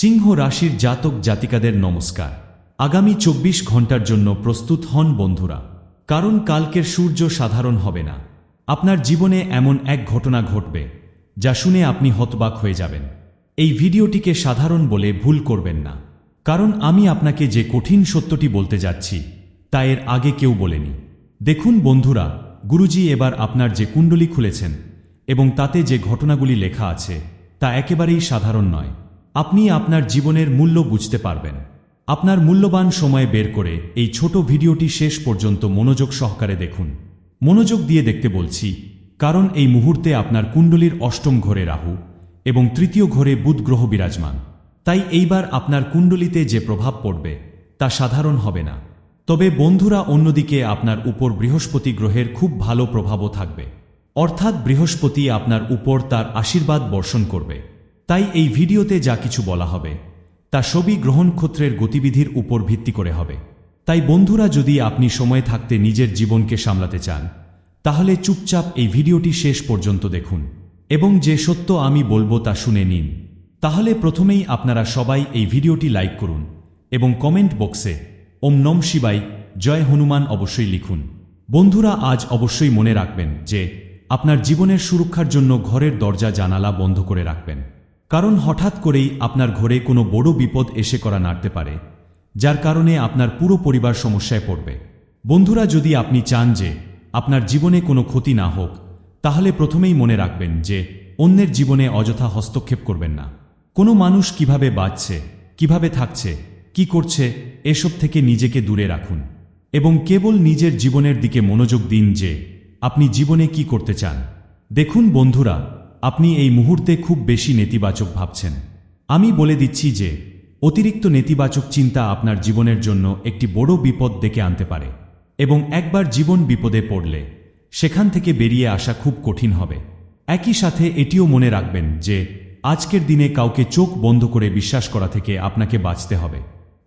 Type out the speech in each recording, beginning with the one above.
সিংহ রাশির জাতক জাতিকাদের নমস্কার। আগামী চব্বিশ ঘণ্টার জন্য প্রস্তুত হন বন্ধুরা। কারণ কালকের সূর্য সাধারণ হবে না। আপনার জীবনে এমন এক ঘটনা ঘটবে, যা শুনে আপনি হতবাক হয়ে যাবেন। এই ভিডিওটিকে সাধারণ বলে ভুল করবেন না। কারণ আমি আপনাকে যে কঠিন সত্যটি বলতে যাচ্ছি, তা এর আগে কেউ বলেনি। দেখুন বন্ধুরা, গুরুজি এবার আপনার যে কুণ্ডলি খুলেছেন এবং তাতে যে ঘটনাগুলি লেখা আছে, তা একেবারেই সাধারণ নয়। আপনি আপনার জীবনের মূল্য বুঝতে পারবেন। আপনার মূল্যবান সময় বের করে এই ছোট ভিডিওটি শেষ পর্যন্ত মনোযোগ সহকারে দেখুন। মনোযোগ দিয়ে দেখতে বলছি, কারণ এই মুহূর্তে আপনার কুণ্ডলীর অষ্টম ঘরে রাহু এবং তৃতীয় ঘরে বুধ গ্রহ বিরাজমান। তাই এইবার আপনার কুণ্ডলিতে যে প্রভাব পড়বে, তা সাধারণ হবে না। তবে বন্ধুরা অন্যদিকে আপনার উপর বৃহস্পতি গ্রহের খুব ভালো প্রভাবও থাকবে। অর্থাৎ বৃহস্পতি আপনার উপর তার আশীর্বাদ বর্ষণ করবে। তাই এই ভিডিওতে যা কিছু বলা হবে, তা সবই গ্রহণক্ষত্রের গতিবিধির উপর ভিত্তি করে হবে। তাই বন্ধুরা, যদি আপনি সময় থাকতে নিজের জীবনকে সামলাতে চান, তাহলে চুপচাপ এই ভিডিওটি শেষ পর্যন্ত দেখুন এবং যে সত্য আমি বলব তা শুনে নিন। তাহলে প্রথমেই আপনারা সবাই এই ভিডিওটি লাইক করুন এবং কমেন্ট বক্সে ওম নম শিবাই জয় হনুমান অবশ্যই লিখুন। বন্ধুরা, আজ অবশ্যই মনে রাখবেন যে আপনার জীবনের সুরক্ষার জন্য ঘরের দরজা জানালা বন্ধ করে রাখবেন। কারণ হঠাৎ করেই আপনার ঘরে কোনো বড় বিপদ এসে করা নাড়তে পারে, যার কারণে আপনার পুরো পরিবার সমস্যায় পড়বে। বন্ধুরা, যদি আপনি চান যে আপনার জীবনে কোনো ক্ষতি না হোক, তাহলে প্রথমেই মনে রাখবেন যে অন্যের জীবনে অযথা হস্তক্ষেপ করবেন না। কোনো মানুষ কীভাবে বাঁচছে, কীভাবে থাকছে, কি করছে, এসব থেকে নিজেকে দূরে রাখুন এবং কেবল নিজের জীবনের দিকে মনোযোগ দিন যে আপনি জীবনে কি করতে চান। দেখুন বন্ধুরা আপনি এই মুহূর্তে খুব বেশি নেতিবাচক ভাবছেন। আমি বলে দিচ্ছি যে, অতিরিক্ত নেতিবাচক চিন্তা আপনার জীবনের জন্য একটি বড় বিপদ ডেকে আনতে পারে এবং একবার জীবন বিপদে পড়লে সেখান থেকে বেরিয়ে আসা খুব কঠিন হবে। একই সাথে এটিও মনে রাখবেন যে, আজকের দিনে কাউকে চোখ বন্ধ করে বিশ্বাস করা থেকে আপনাকে বাঁচতে হবে।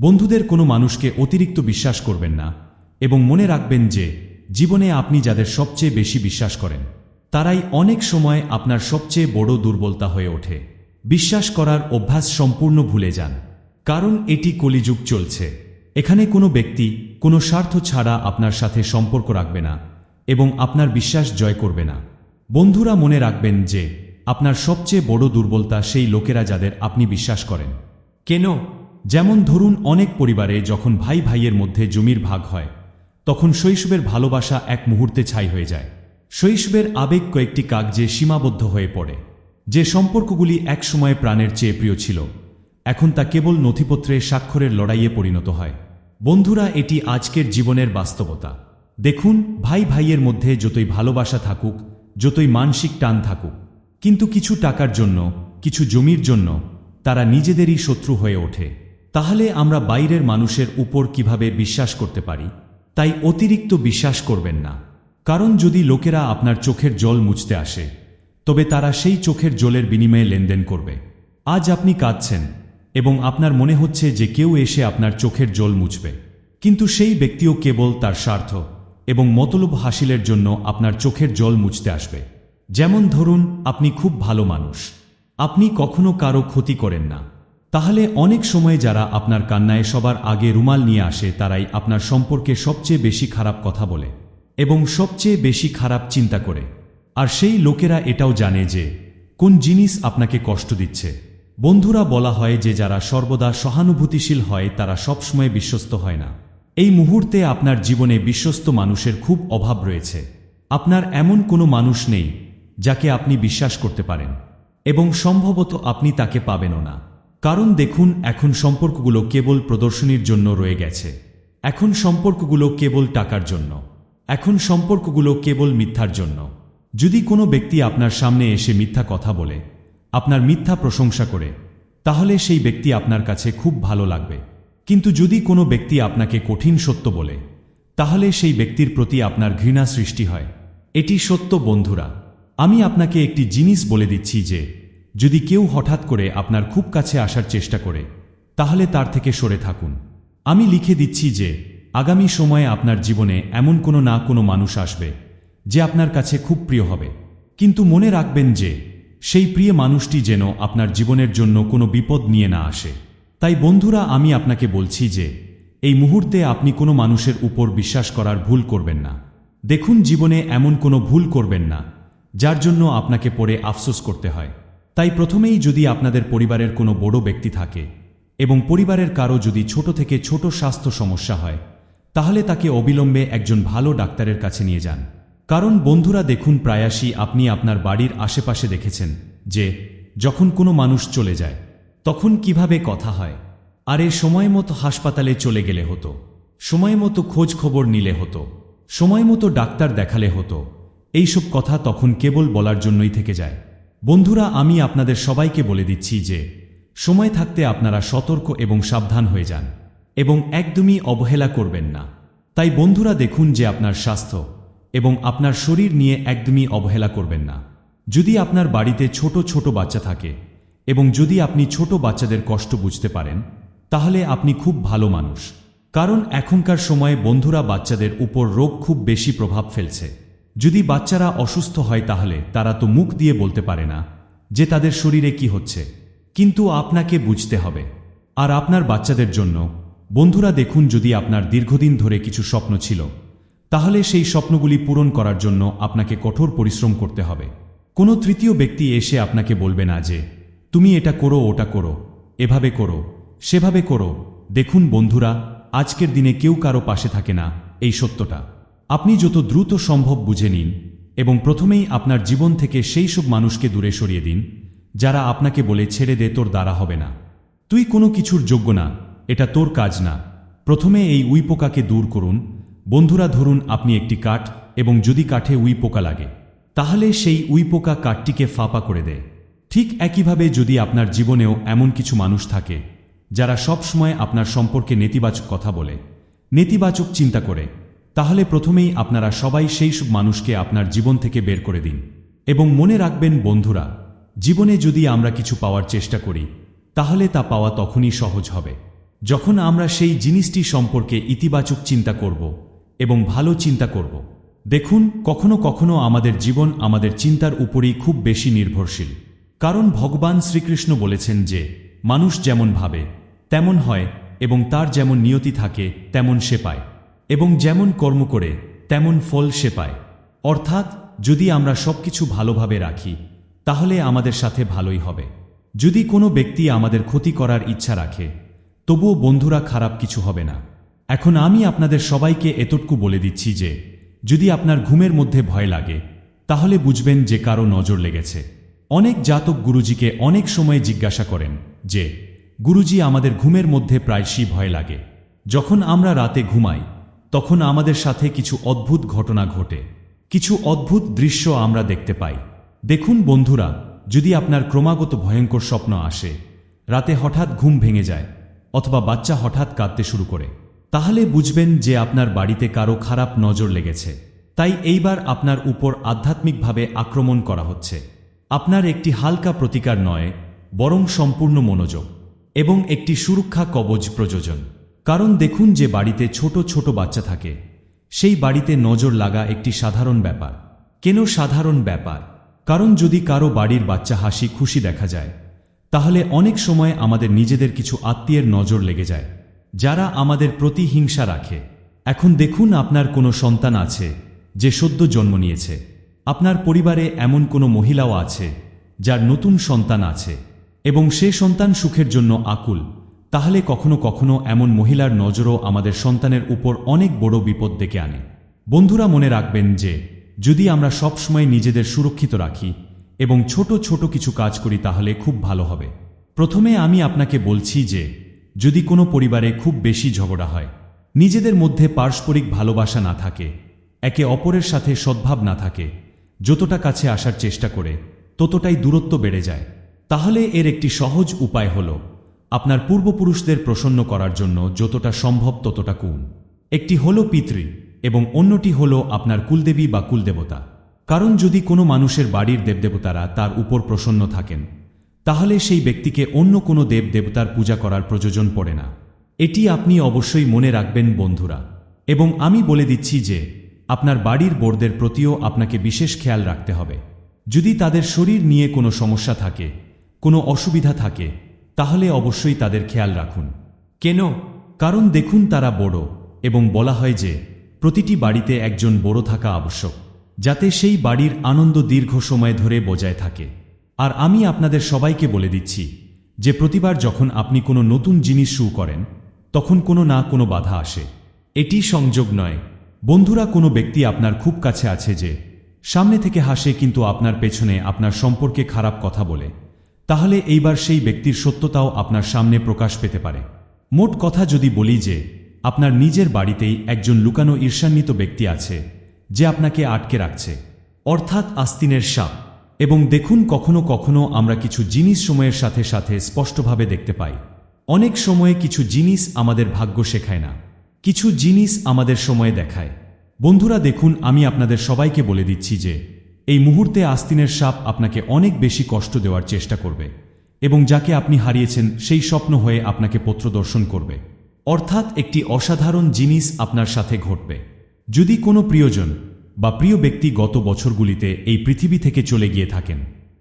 বন্ধুদের কোনো মানুষকে অতিরিক্ত বিশ্বাস করবেন না এবং মনে রাখবেন যে, জীবনে আপনি যাদের সবচেয়ে বেশি বিশ্বাস করেন তারাই অনেক সময় আপনার সবচেয়ে বড় দুর্বলতা হয়ে ওঠে। বিশ্বাস করার অভ্যাস সম্পূর্ণ ভুলে যান। কারণ এটি কলিযুগ চলছে। এখানে কোনো ব্যক্তি, কোনো স্বার্থ ছাড়া আপনার সাথে সম্পর্ক রাখবে না এবং আপনার বিশ্বাস জয় করবে না। বন্ধুরা মনে রাখবেন যে, আপনার সবচেয়ে বড় দুর্বলতা সেই লোকেরা যাদের আপনি বিশ্বাস করেন। কেন? যেমন ধরুন অনেক পরিবারে যখন ভাই ভাইয়ের মধ্যে জমির ভাগ হয়, তখন শৈশবের ভালোবাসা এক মুহূর্তে ছাই হয়ে যায়। শৈশবের আবেগ কয়েকটি কাগজে সীমাবদ্ধ হয়ে পড়ে, যে সম্পর্কগুলি একসময় প্রাণের চেয়ে প্রিয় ছিল, এখন তা কেবল নথিপত্রে স্বাক্ষরের লড়াইয়ে পরিণত হয়। বন্ধুরা, এটি আজকের জীবনের বাস্তবতা। দেখুন, ভাই ভাইয়ের মধ্যে যতই ভালোবাসা থাকুক, যতই মানসিক টান থাকুক, কিন্তু কিছু টাকার জন্য, কিছু জমির জন্য তারা নিজেদেরই শত্রু হয়ে ওঠে। তাহলে আমরা বাইরের মানুষের উপর কীভাবে বিশ্বাস করতে পারি? তাই অতিরিক্ত বিশ্বাস করবেন না। কারণ যদি লোকেরা আপনার চোখের জল মুছতে আসে, তবে তারা সেই চোখের জলের বিনিময়ে লেনদেন করবে। আজ আপনি কাঁদছেন, এবং আপনার মনে হচ্ছে যে কেউ এসে আপনার চোখের জল মুছবে। কিন্তু সেই ব্যক্তিও কেবল তার স্বার্থ এবং মতলব হাসিলের জন্য আপনার চোখের জল মুছতে আসবে। যেমন ধরুন, আপনি খুব ভালো মানুষ। আপনি কখনো কারও ক্ষতি করেন না। তাহলে অনেক সময় যারা আপনার কান্নায় সবার আগে রুমাল নিয়ে আসে, তারাই আপনার সম্পর্কে সবচেয়ে বেশি খারাপ কথা বলে। এবং সবচেয়ে বেশি খারাপ চিন্তা করে। আর সেই লোকেরা এটাও জানে যে, কোন জিনিস আপনাকে কষ্ট দিচ্ছে। বন্ধুরা বলা হয় যে যারা সর্বদা সহানুভূতিশীল হয়, তারা সবসময় বিশ্বস্ত হয় না। এই মুহূর্তে আপনার জীবনে বিশ্বস্ত মানুষের খুব অভাব রয়েছে। আপনার এমন কোনো মানুষ নেই, যাকে আপনি বিশ্বাস করতে পারেন। এবং সম্ভবত আপনি তাকে পাবেনও না। কারণ দেখুন, এখন সম্পর্কগুলো কেবল প্রদর্শনীর জন্য রয়ে গেছে। এখন সম্পর্কগুলো কেবল টাকার জন্য। এখন সম্পর্কগুলো কেবল মিথ্যার জন্য। যদি কোনো ব্যক্তি আপনার সামনে এসে মিথ্যা কথা বলে, আপনার মিথ্যা প্রশংসা করে, তাহলে সেই ব্যক্তি আপনার কাছে খুব ভালো লাগবে। কিন্তু যদি কোনো ব্যক্তি আপনাকে কঠিন সত্য বলে, তাহলে সেই ব্যক্তির প্রতি আপনার ঘৃণা সৃষ্টি হয়। এটি সত্য, বন্ধুরা। আমি আপনাকে একটি জিনিস বলে দিচ্ছি যে, যদি কেউ হঠাৎ করে আপনার খুব কাছে আসার চেষ্টা করে, তাহলে তার থেকে সরে থাকুন। আমি লিখে দিচ্ছি যে আগামী সময়ে আপনার জীবনে এমন কোনো না কোনো মানুষ আসবে, যে আপনার কাছে খুব প্রিয় হবে। কিন্তু মনে রাখবেন যে, সেই প্রিয় মানুষটি যেন আপনার জীবনের জন্য কোনো বিপদ নিয়ে না আসে। তাই বন্ধুরা, আমি আপনাকে বলছি যে, এই মুহূর্তে আপনি কোনো মানুষের উপর বিশ্বাস করার ভুল করবেন না। দেখুন, জীবনে এমন কোনো ভুল করবেন না, যার জন্য আপনাকে পরে আফসোস করতে হয়। তাই প্রথমেই যদি আপনাদের পরিবারের কোনো বড় ব্যক্তি থাকে এবং পরিবারের কারও যদি ছোট থেকে ছোট স্বাস্থ্য সমস্যা হয় তাহলে তাকে অবিলম্বে একজন ভালো ডাক্তারের কাছে নিয়ে যান। কারণ বন্ধুরা দেখুন প্রায়াশই আপনি আপনার বাড়ির আশেপাশে দেখেছেন যে, যখন কোনো মানুষ চলে যায়, তখন কীভাবে কথা হয়, আর এ সময় মতো হাসপাতালে চলে গেলে হতো, সময় মতো খোঁজ খবর নিলে হতো, সময় মতো ডাক্তার দেখালে হতো, এইসব কথা তখন কেবল বলার জন্যই থেকে যায়। বন্ধুরা, আমি আপনাদের সবাইকে বলে দিচ্ছি যে, সময় থাকতে আপনারা সতর্ক এবং সাবধান হয়ে যান। এবং একদমই অবহেলা করবেন না। তাই বন্ধুরা দেখুন যে আপনার স্বাস্থ্য এবং আপনার শরীর নিয়ে একদমই অবহেলা করবেন না। যদি আপনার বাড়িতে ছোট ছোট বাচ্চা থাকে এবং যদি আপনি ছোট বাচ্চাদের কষ্ট বুঝতে পারেন, তাহলে আপনি খুব ভালো মানুষ। কারণ এখনকার সময়ে বন্ধুরা বাচ্চাদের উপর রোগ খুব বেশি প্রভাব ফেলছে। যদি বাচ্চারা অসুস্থ হয় তাহলে তারা তো মুখ দিয়ে বলতে পারে না যে তাদের শরীরে কি হচ্ছে। কিন্তু আপনাকে বুঝতে হবে। আর আপনার বাচ্চাদের জন্য বন্ধুরা দেখুন যদি আপনার দীর্ঘদিন ধরে কিছু স্বপ্ন ছিল, তাহলে সেই স্বপ্নগুলি পূরণ করার জন্য আপনাকে কঠোর পরিশ্রম করতে হবে। কোনো তৃতীয় ব্যক্তি এসে আপনাকে বলবে না যে, তুমি এটা করো, ওটা করো, এভাবে করো, সেভাবে করো। দেখুন বন্ধুরা, আজকের দিনে কেউ কারও পাশে থাকে না, এই সত্যটা। আপনি যত দ্রুত সম্ভব বুঝে নিন এবং প্রথমেই আপনার জীবন থেকে সেই সব মানুষকে দূরে সরিয়ে দিন, যারা আপনাকে বলে ছেড়ে দে, তোর দ্বারা হবে না। তুই কোনো কিছুর যোগ্য না এটা তোর কাজ না। প্রথমে এই উই পোকাকে দূর করুন। বন্ধুরা, ধরুন আপনি একটি কাঠ এবং যদি কাঠে উই পোকা লাগে, তাহলে সেই উই পোকা কাঠটিকে ফাঁপা করে দেয়। ঠিক একইভাবে যদি আপনার জীবনেও এমন কিছু মানুষ থাকে, যারা সব সময় আপনার সম্পর্কে নেতিবাচক কথা বলে, নেতিবাচক চিন্তা করে, তাহলে প্রথমেই আপনারা সবাই সেই সব মানুষকে আপনার জীবন থেকে বের করে দিন। এবং মনে রাখবেন, বন্ধুরা, জীবনে যদি আমরা কিছু পাওয়ার চেষ্টা করি, তাহলে তা পাওয়া তখনই সহজ হবে। যখন আমরা সেই জিনিসটি সম্পর্কে ইতিবাচক চিন্তা করব এবং ভালো চিন্তা করব, দেখুন, কখনো কখনো আমাদের জীবন আমাদের চিন্তার উপরই খুব বেশি নির্ভরশীল। কারণ ভগবান শ্রীকৃষ্ণ বলেছেন যে, মানুষ যেমন ভাবে, তেমন হয় এবং তার যেমন নিয়তি থাকে, তেমন সে পায়। এবং যেমন কর্ম করে, তেমন ফল সে পায়। অর্থাৎ, যদি আমরা সবকিছু ভালোভাবে রাখি, তাহলে আমাদের সাথে ভালোই হবে। যদি কোনো ব্যক্তি আমাদের ক্ষতি করার ইচ্ছা রাখে তবুও বন্ধুরা খারাপ কিছু হবে না। এখন আমি আপনাদের সবাইকে এতটুকু বলে দিচ্ছি যে, যদি আপনার ঘুমের মধ্যে ভয় লাগে, তাহলে বুঝবেন যে কারও নজর লেগেছে। অনেক জাতক গুরুজিকে অনেক সময় জিজ্ঞাসা করেন যে, গুরুজি, আমাদের ঘুমের মধ্যে প্রায়শই ভয় লাগে। যখন আমরা রাতে ঘুমাই, তখন আমাদের সাথে কিছু অদ্ভুত ঘটনা ঘটে। কিছু অদ্ভুত দৃশ্য আমরা দেখতে পাই। দেখুন বন্ধুরা, যদি আপনার ক্রমাগত ভয়ঙ্কর স্বপ্ন আসে, রাতে হঠাৎ ঘুম ভেঙে যায় অথবা বাচ্চা হঠাৎ কাঁদতে শুরু করে। তাহলে বুঝবেন যে আপনার বাড়িতে কারও খারাপ নজর লেগেছে। তাই এইবার আপনার উপর আধ্যাত্মিকভাবে আক্রমণ করা হচ্ছে। আপনার একটি হালকা প্রতিকার নয়, বরং সম্পূর্ণ মনোযোগ এবং একটি সুরক্ষা কবচ প্রযোজন। কারণ দেখুন যে বাড়িতে ছোট ছোট বাচ্চা থাকে। সেই বাড়িতে নজর লাগা একটি সাধারণ ব্যাপার। কেন সাধারণ ব্যাপার? কারণ যদি কারও বাড়ির বাচ্চা হাসি খুশি দেখা যায় তাহলে অনেক সময় আমাদের নিজেদের কিছু আত্মীয়ের নজর লেগে যায়, যারা আমাদের প্রতি হিংসা রাখে। এখন দেখুন আপনার কোনো সন্তান আছে যে সদ্য জন্ম নিয়েছে। আপনার পরিবারে এমন কোনো মহিলাও আছে যার নতুন সন্তান আছে এবং সে সন্তান সুখের জন্য আকুল। তাহলে কখনো কখনো এমন মহিলার নজরও আমাদের সন্তানের উপর অনেক বড় বিপদ ডেকে আনে। বন্ধুরা মনে রাখবেন যে, যদি আমরা সবসময় নিজেদের সুরক্ষিত রাখি এবং ছোট ছোট কিছু কাজ করি তাহলে খুব ভালো হবে। প্রথমে আমি আপনাকে বলছি যে, যদি কোনো পরিবারে খুব বেশি ঝগড়া হয়, নিজেদের মধ্যে পারস্পরিক ভালোবাসা না থাকে, একে অপরের সাথে সদ্ভাব না থাকে, যতটা কাছে আসার চেষ্টা করে, ততটাই দূরত্ব বেড়ে যায়, তাহলে এর একটি সহজ উপায় হল, আপনার পূর্বপুরুষদের প্রসন্ন করার জন্য যতটা সম্ভব ততটা কুন একটি হল পিতৃ এবং অন্যটি হল আপনার কুলদেবী বা কুলদেবতা। কারণ যদি কোনো মানুষের বাড়ির দেবদেবতারা তার উপর প্রসন্ন থাকেন, তাহলে সেই ব্যক্তিকে অন্য কোনো দেব দেবতার পূজা করার প্রয়োজন পড়ে না। এটি আপনি অবশ্যই মনে রাখবেন, বন্ধুরা। এবং আমি বলে দিচ্ছি যে, আপনার বাড়ির বোর্ডদের প্রতিও আপনাকে বিশেষ খেয়াল রাখতে হবে। যদি তাদের শরীর নিয়ে কোনো সমস্যা থাকে, কোনো অসুবিধা থাকে, তাহলে অবশ্যই তাদের খেয়াল রাখুন। কেন? কারণ দেখুন তারা বড়, এবং বলা হয় যে, প্রতিটি বাড়িতে একজন বড় থাকা আবশ্যক। যাতে সেই বাড়ির আনন্দ দীর্ঘ সময় ধরে বজায় থাকে। আর আমি আপনাদের সবাইকে বলে দিচ্ছি, যে প্রতিবার যখন আপনি কোনো নতুন জিনিস শুরু করেন, তখন কোনো না কোনো বাধা আসে। এটি সংযোগ নয়। বন্ধুরা, কোনো ব্যক্তি আপনার খুব কাছে আছে যে, সামনে থেকে হাসে কিন্তু আপনার পেছনে আপনার সম্পর্কে খারাপ কথা বলে। তাহলে এইবার সেই ব্যক্তির সত্যতাও আপনার সামনে প্রকাশ পেতে পারে। মোট কথা যদি বলি যে, আপনার নিজের বাড়িতেই একজন লুকানো ঈর্ষান্বিত ব্যক্তি আছে যে আপনাকে আটকে রাখছে। অর্থাৎ আস্তিনের সাপ। এবং দেখুন কখনো কখনো আমরা কিছু জিনিস সময়ের সাথে সাথে স্পষ্টভাবে দেখতে পাই। অনেক সময়ে কিছু জিনিস আমাদের ভাগ্য শেখায় না। কিছু জিনিস আমাদের সময়ে দেখায়। বন্ধুরা, দেখুন, আমি আপনাদের সবাইকে বলে দিচ্ছি যে, এই মুহূর্তে আস্তিনের সাপ আপনাকে অনেক বেশি কষ্ট দেওয়ার চেষ্টা করবে এবং যাকে আপনি হারিয়েছেন সেই স্বপ্ন হয়ে আপনাকে পত্র দর্শন করবে। অর্থাৎ একটি অসাধারণ জিনিস আপনার সাথে ঘটবে। যদি কোনো প্রিয়জন বা প্রিয় ব্যক্তি গত বছরগুলিতে এই পৃথিবী থেকে চলে গিয়ে থাকেন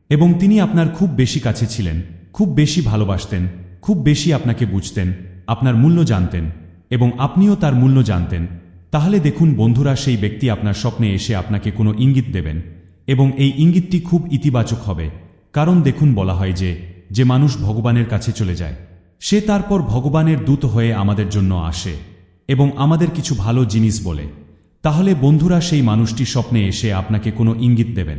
এবং তিনি আপনার খুব বেশি কাছে ছিলেন, খুব বেশি ভালোবাসতেন, খুব বেশি আপনাকে বুঝতেন, আপনার মূল্য জানতেন এবং আপনিও তার মূল্য জানতেন, তাহলে দেখুন বন্ধুরা সেই ব্যক্তি আপনার স্বপ্নে এসে আপনাকে কোনো ইঙ্গিত দেবেন এবং এই ইঙ্গিতটি খুব ইতিবাচক হবে। কারণ দেখুন বলা হয় যে যে মানুষ ভগবানের কাছে চলে যায়, সে তারপর ভগবানের দূত হয়ে আমাদের জন্য আসে এবং আমাদের কিছু ভালো জিনিস বলে। তাহলে বন্ধুরা সেই মানুষটি স্বপ্নে এসে আপনাকে কোনো ইঙ্গিত দেবেন।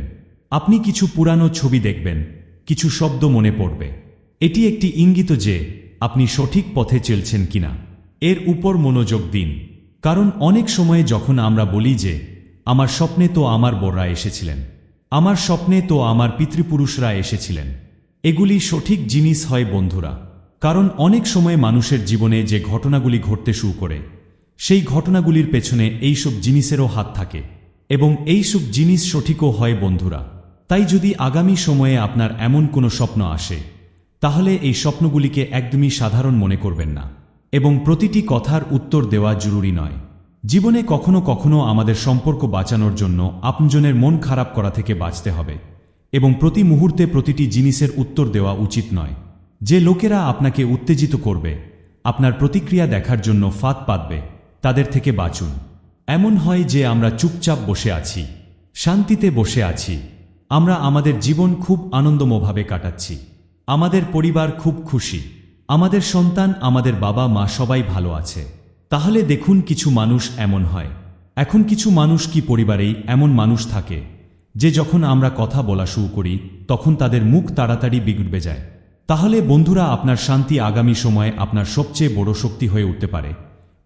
আপনি কিছু পুরানো ছবি দেখবেন, কিছু শব্দ মনে পড়বে। এটি একটি ইঙ্গিত যে, আপনি সঠিক পথে চলছেন কিনা। এর উপর মনোযোগ দিন। কারণ অনেক সময়ে যখন আমরা বলি যে, আমার স্বপ্নে তো আমার বড়রা এসেছিলেন, আমার স্বপ্নে তো আমার পিতৃপুরুষরা এসেছিলেন, এগুলি সঠিক জিনিস হয় বন্ধুরা। কারণ অনেক সময় মানুষের জীবনে যে ঘটনাগুলি ঘটতে শুরু করে সেই ঘটনাগুলির পেছনে এইসব জিনিসেরও হাত থাকে এবং এইসব জিনিস সঠিকও হয় বন্ধুরা। তাই যদি আগামী সময়ে আপনার এমন কোনো স্বপ্ন আসে, তাহলে এই স্বপ্নগুলিকে একদমই সাধারণ মনে করবেন না এবং প্রতিটি কথার উত্তর দেওয়া জরুরি নয়। জীবনে কখনো কখনো আমাদের সম্পর্ক বাঁচানোর জন্য আপনজনের মন খারাপ করা থেকে বাঁচতে হবে এবং প্রতি মুহূর্তে প্রতিটি জিনিসের উত্তর দেওয়া উচিত নয়। যে লোকেরা আপনাকে উত্তেজিত করবে, আপনার প্রতিক্রিয়া দেখার জন্য ফাঁদ পাতবে। তাদের থেকে বাঁচুন। এমন হয় যে আমরা চুপচাপ বসে আছি, শান্তিতে বসে আছি। আমরা আমাদের জীবন খুব আনন্দমভাবে কাটাচ্ছি। আমাদের পরিবার খুব খুশি। আমাদের সন্তান, আমাদের বাবা, মা সবাই ভালো আছে। তাহলে দেখুন কিছু মানুষ এমন হয়। এখন কিছু মানুষ কি পরিবারেই এমন মানুষ থাকে, যে যখন আমরা কথা বলা শুরু করি, তখন তাদের মুখ তাড়াতাড়ি বিগড়বে যায়। তাহলে বন্ধুরা, আপনার শান্তি আগামী সময়ে আপনার সবচেয়ে বড় শক্তি হয়ে উঠতে পারে।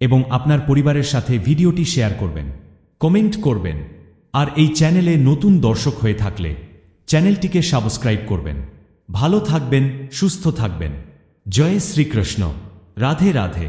এবং আপনার পরিবারের সাথে ভিডিওটি শেয়ার করবেন, কমেন্ট করবেন, আর এই চ্যানেলে নতুন দর্শক হয়ে থাকলে চ্যানেলটিকে সাবস্ক্রাইব করবেন। ভালো থাকবেন, সুস্থ থাকবেন। জয় শ্রীকৃষ্ণ। রাধে রাধে।